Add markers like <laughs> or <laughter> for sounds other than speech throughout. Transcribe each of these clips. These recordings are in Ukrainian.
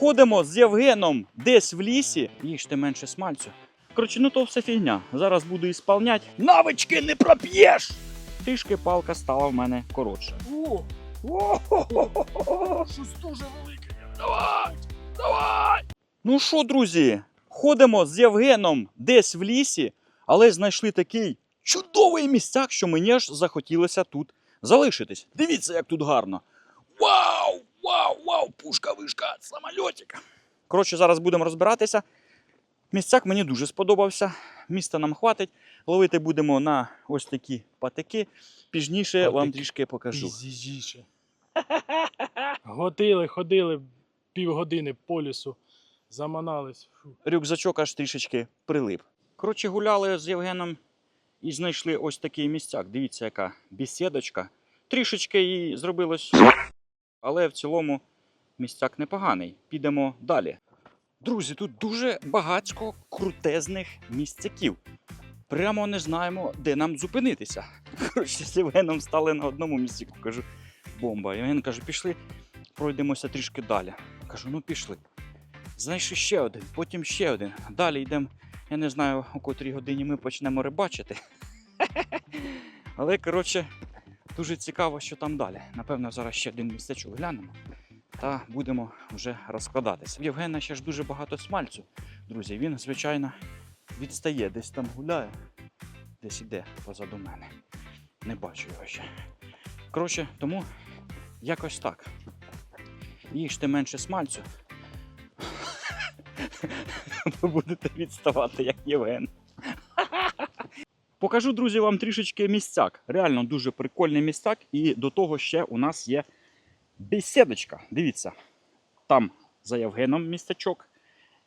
Ходимо з Євгеном десь в лісі. Їжте менше смальцю. Коротше, ну то все фігня. Зараз буду ісполнять. Навички не проп'єш! Трішки палка стала в мене коротша. О, щось дуже велике. Давай! Давай! Ну що, друзі, ходимо з Євгеном десь в лісі, але знайшли такий чудовий місцяк, що мені аж захотілося тут залишитись. Дивіться, як тут гарно. Вау! Вау! Вау! Пушка вишка самольотика. Коротше, зараз будемо розбиратися. Місцяк мені дуже сподобався. Міста нам хватить. Ловити будемо на ось такі патики. Пізніше вам трішки покажу. Піздіжіше. <laughs> Годили, ходили півгодини по лісу, заманались. Фу. рюкзачок аж трішечки прилип. Коротше, гуляли з Євгеном і знайшли ось такий місцяк. Дивіться, яка бесідочка. Трішечки їй зробилось, але в цілому місцяк непоганий. Підемо далі. Друзі, тут дуже багатько крутезних місцяків. Прямо не знаємо, де нам зупинитися. Коротше, з Євгеном стали на одному місці. Кажу, бомба. Євген каже, пішли, пройдемося трішки далі. Кажу, ну пішли. Знайшли ще один, потім ще один. Далі йдемо. Я не знаю, о котрій годині ми почнемо рибачити. <laughs> Але, коротше, дуже цікаво, що там далі. Напевно, зараз ще один місцячок глянемо та будемо вже розкладатися. В Євгена ще ж дуже багато смальцю. Друзі, він, звичайно, відстає, десь там гуляє, десь іде позаду мене. Не бачу його ще. Коротше, тому якось так. Їжте менше смальцю, <laughs> ви будете відставати, як Євген. Покажу, друзі, вам трішечки місцяк. Реально дуже прикольний місцяк. І до того ще у нас є бесідочка. Дивіться, там за Євгеном містечок.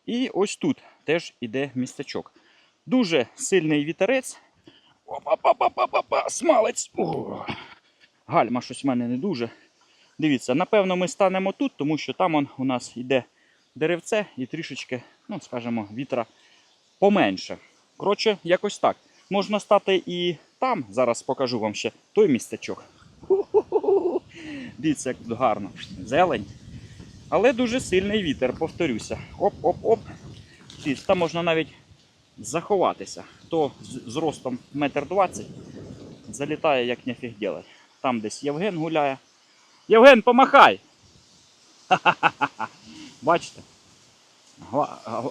І ось тут теж іде містечок. Дуже сильний вітерець. Опа-па-па-па-па-па, смалець. О, гальма щось в мене не дуже. Дивіться, напевно, ми станемо тут, тому що там он, у нас йде деревце і трішечки, ну, скажімо, вітра поменше. Коротше, якось так. Можна стати і там. Зараз покажу вам ще той містечок. Дивіться, як тут гарно. Зелень. Але дуже сильний вітер, повторюся. Оп-оп-оп. Там можна навіть заховатися. Хто з ростом 1,20 м залітає, як нефіг делать. Там десь Євген гуляє. Євген, помахай! <laughs> Бачите?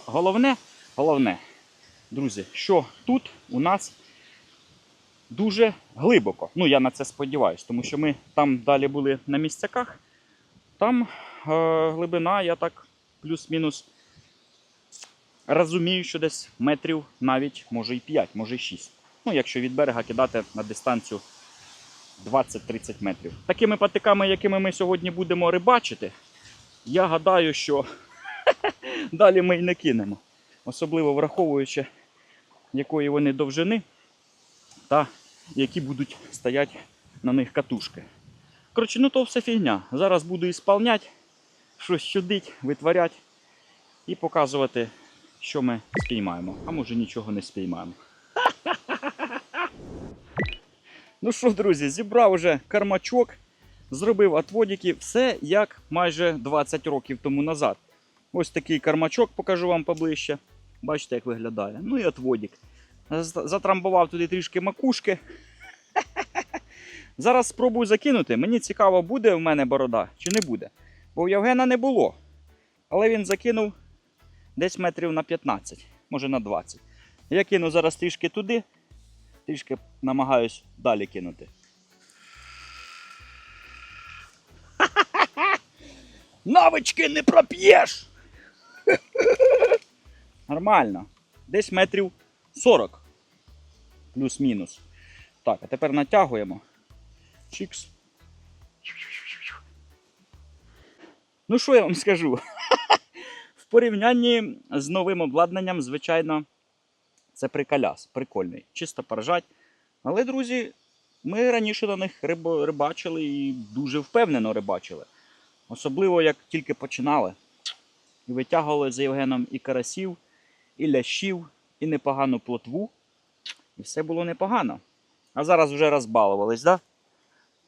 Головне, головне, друзі, що тут у нас дуже глибоко. Ну, я на це сподіваюся, тому що ми там далі були на місцяках. Там е, глибина, я так плюс-мінус розумію, що десь метрів навіть може і 5, може і 6. Ну, якщо від берега кидати на дистанцію 20-30 метрів. Такими патиками, якими ми сьогодні будемо рибачити, я гадаю, що <laughs> далі ми й не кинемо. Особливо враховуючи, якої вони довжини та які будуть стояти на них катушки. Коротше, ну то все фігня. Зараз буду ісполняти, щось чудить, витворяти і показувати, що ми спіймаємо. А може нічого не спіймаємо. Ну що, друзі, зібрав уже кармачок, зробив отводики, все як майже 20 років тому назад. Ось такий кармачок покажу вам поближче. Бачите, як виглядає. Ну і отводик. З- Затрамбував туди трішки макушки. <laughs> Зараз спробую закинути. Мені цікаво, буде в мене борода чи не буде. Бо в Євгена не було. Але він закинув десь метрів на 15, може на 20. Я кину зараз трішки туди, трішки намагаюсь далі кинути. <laughs> Навички не проп'єш! <laughs> Нормально. Десь метрів 40. Плюс-мінус. Так, а тепер натягуємо. Чікс. Ну, що я вам скажу? <laughs> В порівнянні з новим обладнанням, звичайно, це приколяс, прикольний. Чисто поржать. Але, друзі, ми раніше на них рибачили і дуже впевнено рибачили. Особливо, як тільки починали. І витягували за Євгеном і карасів, і лящів, і непогану плотву. І все було непогано. А зараз вже розбалувались, да?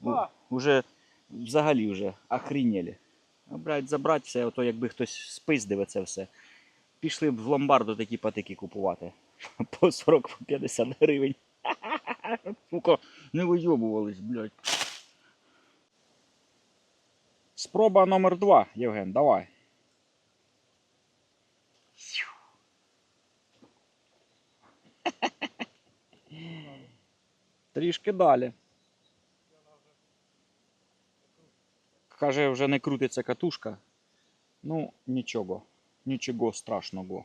Да. Уже взагалі вже охрінєлі. Брать, забрати все, ото якби хтось спиздив це все. Пішли б в ломбарду такі патики купувати. <laughs> По 40-50 гривень. <laughs> Сука, не вийобувались, блядь. Спроба номер два, Євген, давай. Трішки далі. Каже, вже не крутиться катушка. Ну, нічого. Нічого страшного.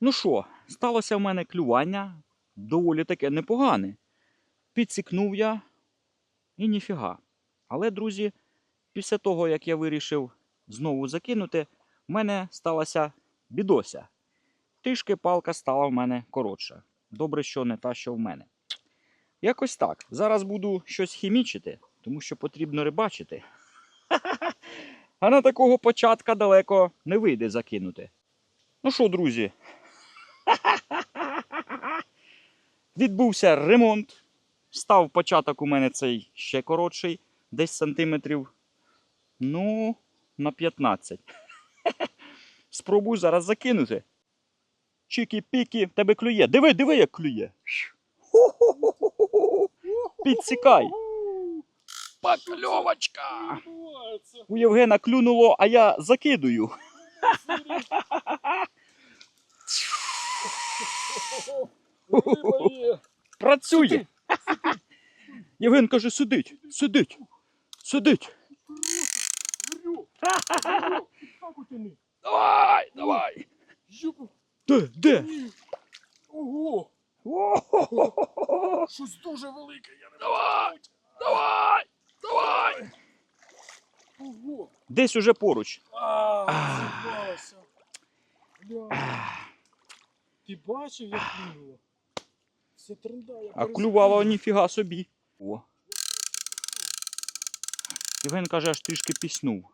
Ну що, сталося в мене клювання доволі таке непогане. Підсікнув я і ніфіга. Але, друзі, після того, як я вирішив знову закинути, в мене сталася бідося. Трішки палка стала в мене коротша. Добре, що не та, що в мене. Якось так. Зараз буду щось хімічити, тому що потрібно рибачити. <laughs> А на такого початка далеко не вийде закинути. Ну що, друзі? <laughs> Відбувся ремонт. Став початок у мене цей ще коротший, десь сантиметрів. Ну, на 15. <laughs> Спробую зараз закинути. Чики-піки, тебе клює. Диви, диви, як клює. Підсікай. Покльовочка. У Євгена клюнуло, а я закидую. Працює. Євген каже, сидить, сидить, сидить. Давай, давай. Де, де? Ні. Ого. О-хо-хо-хо-хо. Щось дуже велике. Я не Давай. можу. Давай, давай. Ого. Десь уже поруч. А, зірвалося. Бля. Ти бачив, як клюнуло? Це тренда, я А клювало ніфіга собі. О. Євген каже, аж трішки піснув.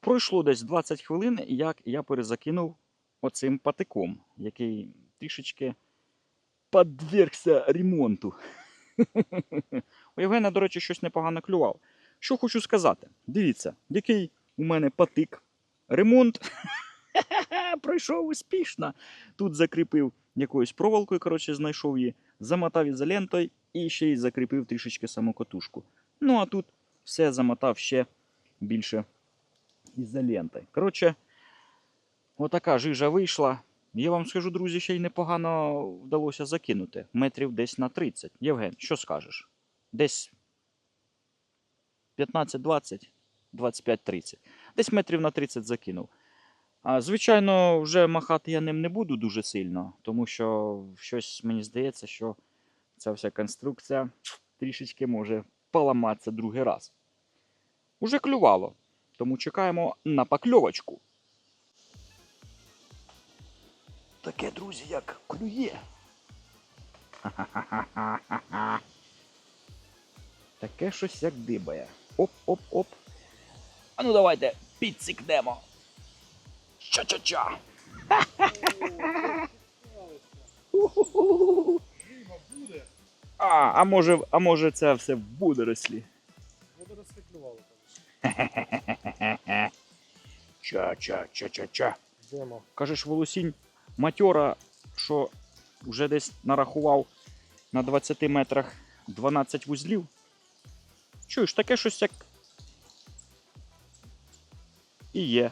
Пройшло десь 20 хвилин, як я перезакинув оцим патиком, який трішечки подвергся ремонту. <laughs> У Євгена, до речі, щось непогано клював. Що хочу сказати, дивіться, який у мене патик. Ремонт <laughs> пройшов успішно. Тут закріпив якоюсь проволокою, коротше, знайшов її, замотав ізолентою і ще й закріпив трішечки саму катушку. Ну а тут все замотав ще більше ізолентою. Коротше, отака жижа вийшла. Я вам скажу, друзі, ще й непогано вдалося закинути. Метрів десь на 30. Євген, що скажеш? Десь 15-20, 25-30. Десь метрів на 30 закинув. А, звичайно, вже махати я ним не буду дуже сильно, тому що щось мені здається, що ця вся конструкція трішечки може поламатися другий раз. Уже клювало, тому чекаємо на покльовочку. Таке, друзі, як клює. <laughs> Таке щось як дибає. Оп-оп-оп. А ну давайте підсікнемо. Ча-ча-ча. <laughs> А, а може, а може це все в водорослі. Буде розстеклювало, конечно. Ча-ча-ча-ча-ча. Кажеш, волосінь матьора, що вже десь нарахував на 20 метрах 12 вузлів. Чуєш, таке щось як. І є.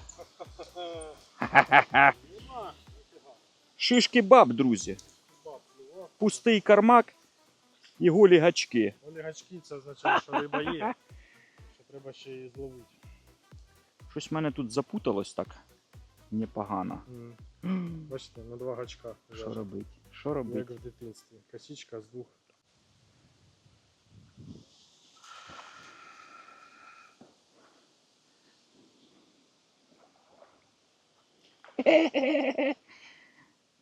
Шишки баб, друзі. Пустий кармак і голі гачки. Олі гачки, це означає, що риба є. Що треба ще її зловити. Щось в мене тут запуталось так непогано. М. Бачите, на два гачка. Що робити? Що Як робити? в дитинстві. Косичка з двох. <laughs>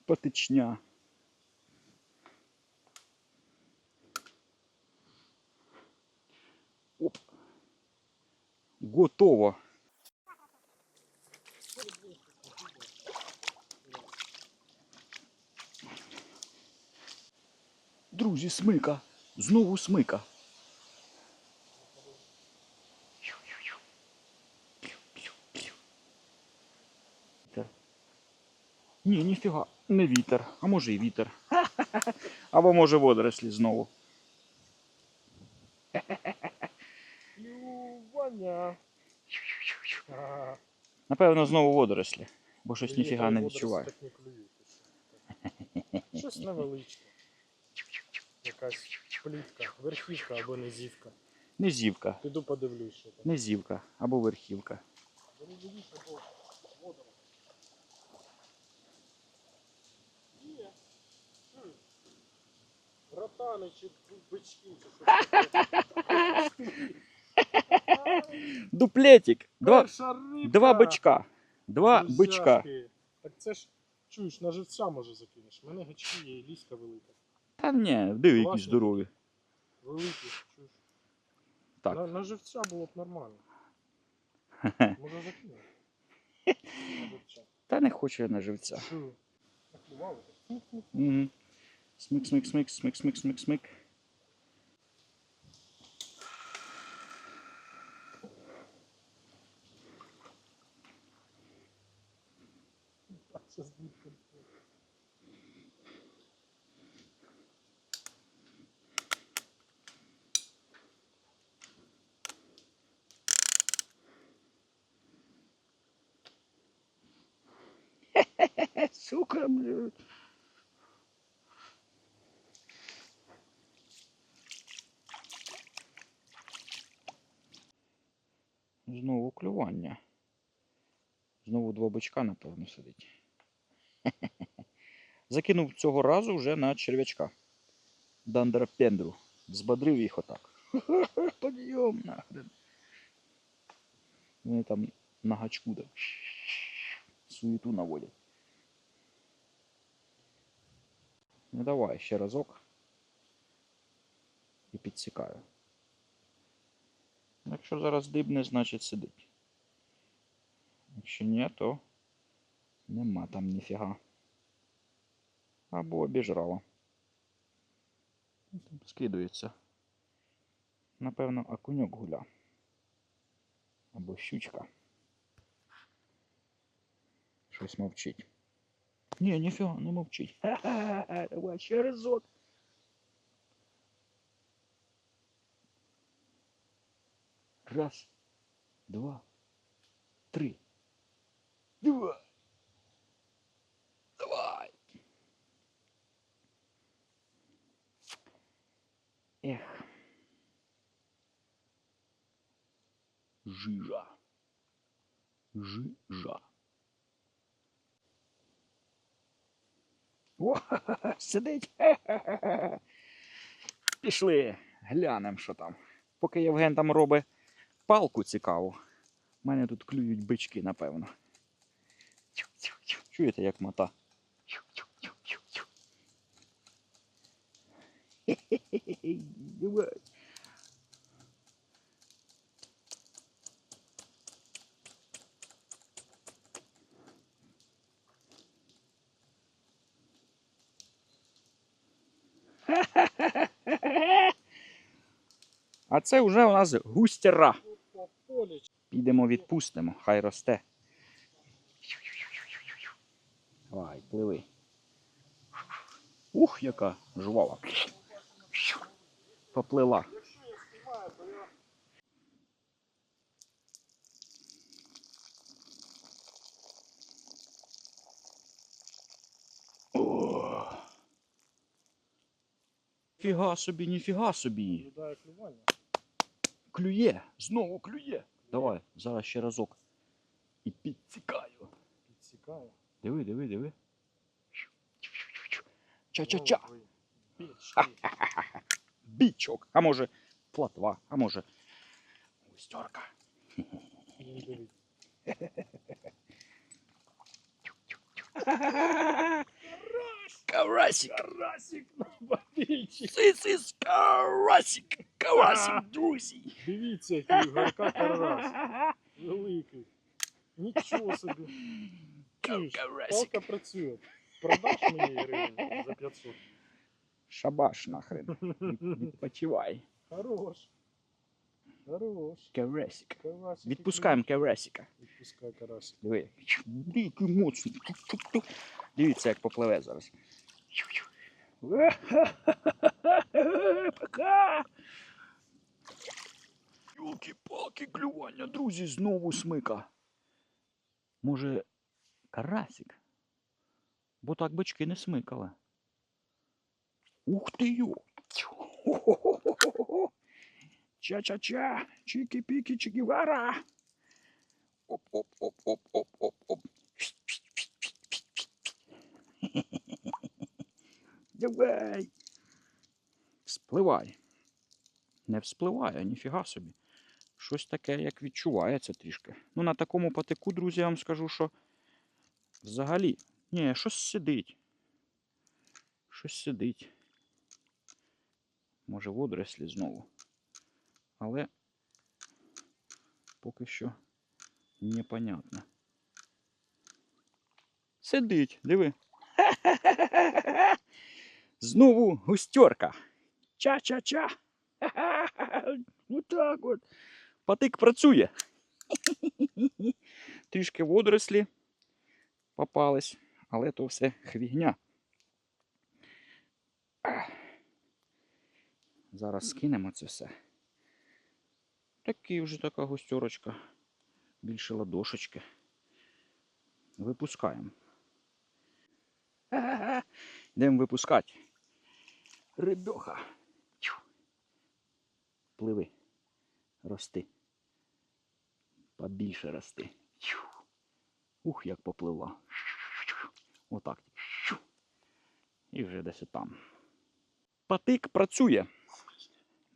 Патичня. Оп. Готово. друзі, смика. Знову смика. Вітер. Ні, ніфіга, не вітер, а може і вітер. <laughs> Або може водорослі знову. Напевно, знову водорослі, бо щось ніфіга не відчуваю. Щось <laughs> невеличке. Якась плітка, верхівка або низівка. Низівка. Піду подивлюсь, що там. Низівка або верхівка. Ротани чи бички. Дуплетик. Два, Перша рибка. два бичка. Два бичка. Друзяшки. Так це ж, чуєш, на живця може закинеш. У мене гачки є і ліска велика. Та ні, диви, які Класно. здорові. Великі, чуєш. Так. На, на живця було б нормально. <laughs> Може закинеш? На живця. Та не хочу я на живця. Чую. Наклювали? Угу. Смик, смик, смик, смик, смик, смик, смик. А це? Блядь. Знову клювання. Знову два бичка, напевно, сидить. <laughs> Закинув цього разу вже на черв'ячка. Дандропендру. Збодрив їх отак. <laughs> Подйом нахрен. Вони там на гачку так <laughs> суету наводять. Ну давай ще разок. І підсікаю. Якщо зараз дибне, значить сидить. Якщо ні, то нема там ніфіга. Або обіжрала. Ну, Скидується. Напевно, окуньок гуля. Або щучка. Щось мовчить. Ні, ніфіга, не мовчить. Ха-ха-ха, <laughs> давай ще разок. Раз, два, три. Два. Давай. Ех. Жижа. Жижа. О, <laughs> сидить. <laughs> Пішли, глянемо, що там. Поки Євген там робить палку цікаву. У мене тут клюють бички, напевно. Чуєте, як мота? Тю-тю-тю-тю-тю. <laughs> Хе-хе-хе-хе. Давай. А це вже у нас густяра. Підемо відпустимо, хай росте. Давай, пливи. Ух, яка жвава. Поплила. Якщо я знімаю, то я О. Фіга собі, ніфіга собі. клювання. Клює, знову клює. Давай, зараз ще разок. І підцікаю. Підсікаю. Диви, диви, диви. Ча-ча-ча. Бічок. А може платва, а може густерка. <laughs> Карасик. Карасик на бабільчик. This is карасик. Карасик, друзі. Дивіться, який карась. Великий. Нічого собі. Чуєш, Карасик. палка працює. Продаш мені гривень за 500. Шабаш нахрен. Від- <laughs> Відпочивай. Хорош. Хорош. Карасик. Карасик Відпускаємо карасика. Відпускай карасик. Диви. Який моцний. Дивіться, як попливе зараз. Пока. Йолки-палки, клювання, друзі, знову смика. Може, карасик? Бо так бички не смикали. Ух ти йо! Ча-ча-ча! Чики-піки, чики-вара! Оп-оп-оп-оп-оп-оп-оп. Давай. Вспливай. Не вспливає, ніфіга собі. Щось таке, як відчувається трішки. Ну, на такому патику, друзі, я вам скажу, що взагалі. Ні, щось сидить. Щось сидить. Може, водорослі знову. Але поки що непонятно. Сидить, диви. <laughs> Знову густерка. Ча-ча-ча. <laughs> Отак от. Патик працює. <laughs> Трішки водорослі попались, але то все хвігня. Зараз скинемо це все. Такий вже така густерочка. Більше ладошечки. Випускаємо. <laughs> Йдемо випускати. Рибьоха. Пливи. Рости. Побільше рости. Ух, як попливла. Отак. І вже десь там. Патик працює.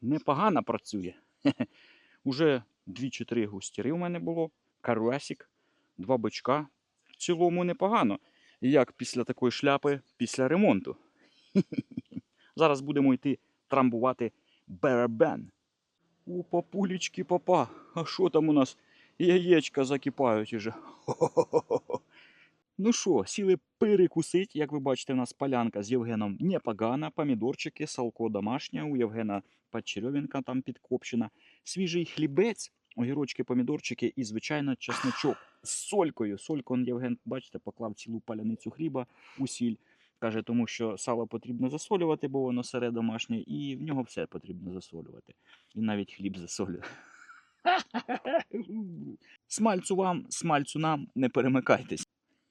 Непогано працює. <laughs> Уже 2-3 густіри у мене було. Карасик, два бичка. В цілому непогано. Як після такої шляпи, після ремонту. <laughs> Зараз будемо йти трамбувати беребен. О, папулечки, папа, а що там у нас? Яєчка закипають уже. <laughs> Ну що, сіли перекусить, як ви бачите, у нас полянка з Євгеном непогана, помідорчики, салко домашнє, у Євгена Подчерьовінка там підкопчена, свіжий хлібець, огірочки, помідорчики і, звичайно, чесночок з солькою. Сольку он Євген, бачите, поклав цілу паляницю хліба у сіль. Каже, тому що сало потрібно засолювати, бо воно сире домашнє, і в нього все потрібно засолювати. І навіть хліб засолює. <laughs> Смальцю вам, смальцю нам, не перемикайтесь.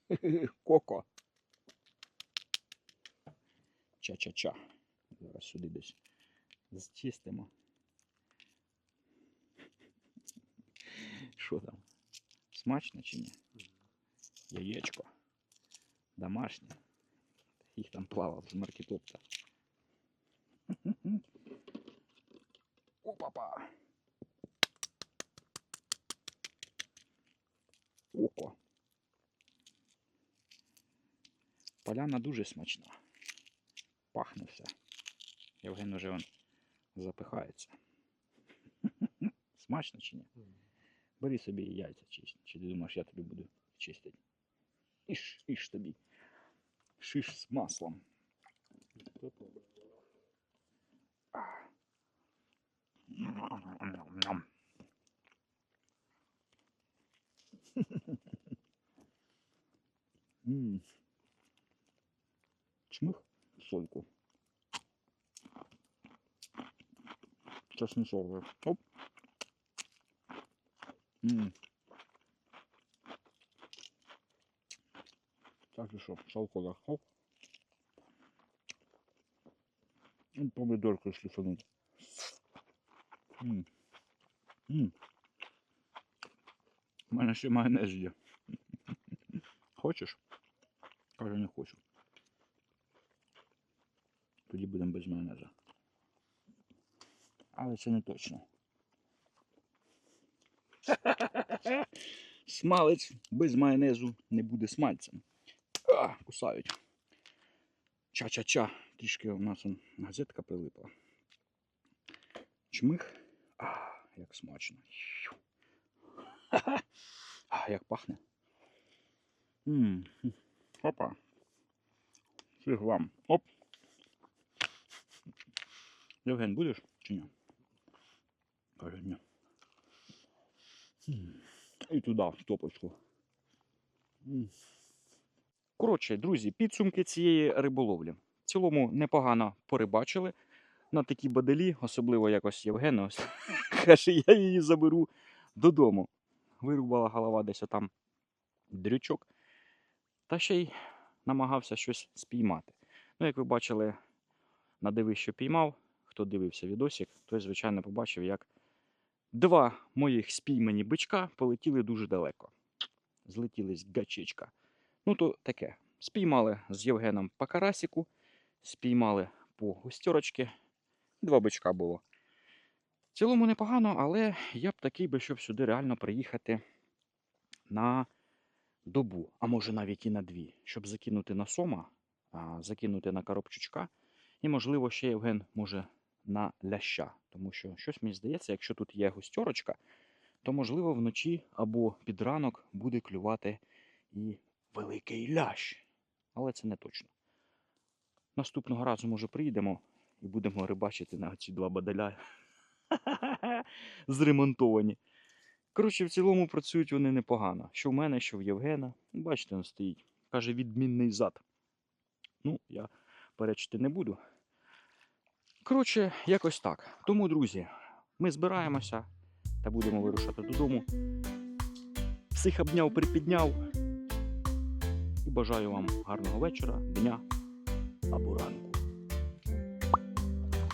<laughs> Коко. Ча-ча-ча. Зараз сюди десь зчистимо. Що там? Смачно чи ні? Яєчко. Домашнє. Їх там плавав з маркетопта. <laughs> Опа-па. Око. Поляна дуже смачна. Пахне все. Євген уже он запихається. <laughs> Смачно чи ні? Бери собі і яйця чисті. Чи ти думаєш, я тобі буду чистити? Іш, іш тобі. Шиш з маслом. Ням. М. Чмих сольку. Чесночок. Оп. Так і що, салко да. Оп. І помідорку шліфануть. У мене ще майонез є. <laughs> Хочеш? Каже, не хочу. Тоді будемо без майонеза. Але це не точно. Смалець без майонезу не буде смальцем. А, кусають. Ча-ча-ча. Трішки у нас газетка прилипла. Чмих. А, як смачно. А, як пахне. М, Опа. Фіг вам. Оп. Євген, будеш чи ні? Каже, ні. І туди, в топочку. Коротше, друзі, підсумки цієї риболовлі. В цілому непогано порибачили на такі баделі, особливо якось Євген ось <laughs> каже, я її заберу додому. Вирубала голова десь отам дрючок. Та ще й намагався щось спіймати. Ну, як ви бачили, на диви, що піймав. Хто дивився відосик, той, звичайно, побачив, як два моїх спіймані бичка полетіли дуже далеко. Злетілись гачечка. Ну, то таке. Спіймали з Євгеном по карасіку, спіймали по густерочки. Два бичка було. В цілому непогано, але я б такий би, щоб сюди реально приїхати на добу, а може навіть і на дві, щоб закинути на сома, закинути на коробчучка. І, можливо, ще Євген може на ляща. Тому що щось мені здається, якщо тут є густерочка, то можливо вночі або під ранок буде клювати і великий лящ. Але це не точно. Наступного разу, може, приїдемо і будемо рибачити на ці два бадаля. <laughs> Зремонтовані. Коротше, в цілому працюють вони непогано. Що в мене, що в Євгена. Бачите, він стоїть. Каже, відмінний зад. Ну, я перечити не буду. Коротше, якось так. Тому, друзі, ми збираємося та будемо вирушати додому. Всіх обняв, припідняв. І бажаю вам гарного вечора, дня або ранку.